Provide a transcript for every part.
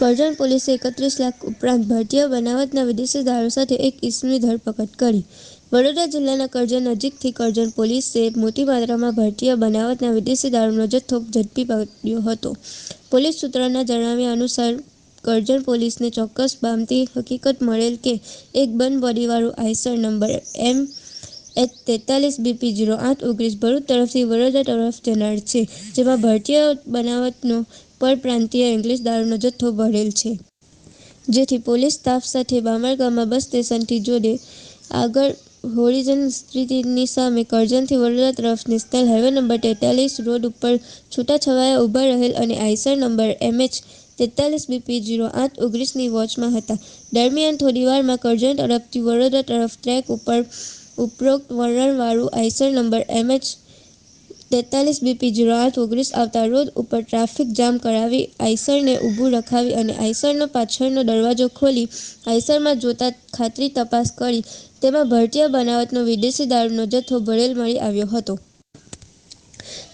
કરજણ પોલીસે એકત્રીસ લાખ ઉપરાંત ભારતીય બનાવટના વિદેશી દારૂ સાથે એક ઈસમની ધરપકડ કરી. વડોદરા જિલ્લાના કરજણ નજીકથી કરજણ પોલીસે મોટી માત્રામાં ભારતીય બનાવટના વિદેશી દારૂનો જથ્થો ઝડપી પાડ્યો હતો. પોલીસ સૂત્રોના જણાવ્યા અનુસાર, કરજણ પોલીસને ચોક્કસ બામતી હકીકત મળેલ કે એક બંધ બોડીવાળું આઈસર નંબર એમ એચ તેતાલીસ બીપી જીરો આઠ ઓગણીસ ભરૂચ તરફથી વડોદરા તરફ જનાર છે, જેમાં ભારતીય બનાવટનો પરપ્રાંતીય ઇંગ્લિશ દારૂનો જથ્થો ભરેલ છે. જેથી પોલીસ સ્ટાફ સાથે બામણગામમાં બસ સ્ટેશનથી જોડે આગળ હોરિઝન સ્થિતિની સામે કરજણથી વડોદરા તરફ નેશનલ હાઈવે નંબર તેતાલીસ રોડ ઉપર છૂટાછવાયા ઊભા રહેલ અને આઈસર નંબર એમએચ તેતાલીસ બીપી જીરો આઠ ઓગણીસની વોચમાં હતા. દરમિયાન થોડીવારમાં કરજણ તરફથી વડોદરા તરફ ટ્રેક ઉપર ઉપરોક્ત વર્ણનવાળું આઈસર નંબર એમએચ તેતાલીસ બીપી જીરો આઠ ઓગણીસ આવતા રોડ ઉપર ટ્રાફિક જામ કરાવી, આઈસરને ઊભું રખાવી અને આઈસરનો પાછળનો દરવાજો ખોલી આઈસરમાં જોતા ખાતરી તપાસ કરી. તેમાં ભારતીય બનાવટનો વિદેશી દારૂનો જથ્થો ભરેલ મળી આવ્યો હતો.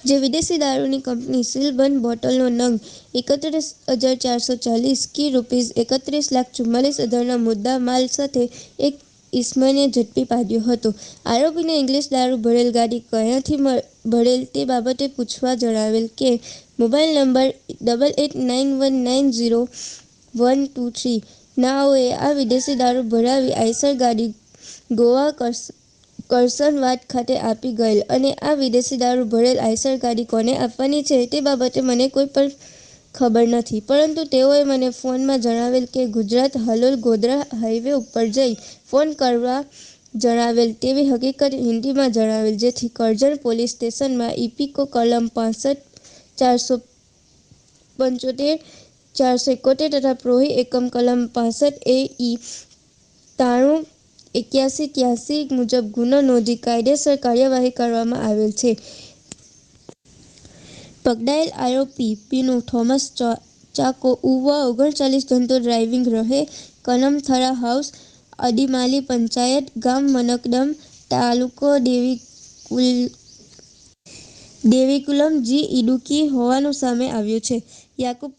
જે વિદેશી દારૂની કંપની સીલબંધ બોટલનો નંગ એકત્રીસ હજાર ચારસો ચાલીસ કી રૂપીઝ એકત્રીસ લાખ ચુમ્માલીસ હજારના મુદ્દા માલ સાથે એક ઈસ્માને ઝડપી પાડ્યો હતો. આરોપીને ઇંગ્લિશ દારૂ ભરેલ ગાડી ક્યાંથી ભરેલ તે બાબતે પૂછવા જણાવેલ કે mobile number double eight nine one nine zero one two three નાઓએ આ વિદેશી દારૂ ભરાવી આઈસર ગાડી ગોવા કરસનવાટ ખાતે આપી ગયેલ અને આ વિદેશી દારૂ ભરેલ આઈસર ગાડી કોને આપવાની છે તે બાબતે મને કોઈ પણ ખબર નથી. પરંતુ તેઓએ મને ફોનમાં જણાવેલ કે ગુજરાત હલોલ ગોધરા હાઈવે ઉપર જઈ ફોન કરવા જણાવેલ તેવી હકીકત હિન્દીમાં જણાવેલ, જેથી કરજણ પોલીસ સ્ટેશનમાં ઇપિકો કલમ પાંસઠ, ચારસો પંચોતેર, ચારસો એકોતેર તથા પ્રોહી એકમ કલમ પાસઠ એ ઈ ત્રાણું એક્યાસી ત્યાસી મુજબ ગુનો નોંધી કાયદેસર કાર્યવાહી કરવામાં આવેલ છે. પકડાયેલ આરોપી પીનુ થોમસ ચાકો ઉવા ઓગણચાલીસ ધંધો ડ્રાઇવિંગ રહે, કનમથરા હાઉસ અડીમાલી પંચાયત ગામ મનકડમ તાલુકો દેવીકુલમ જી ઇડુકી હોવાનું સામે આવ્યું છે. યાકુબ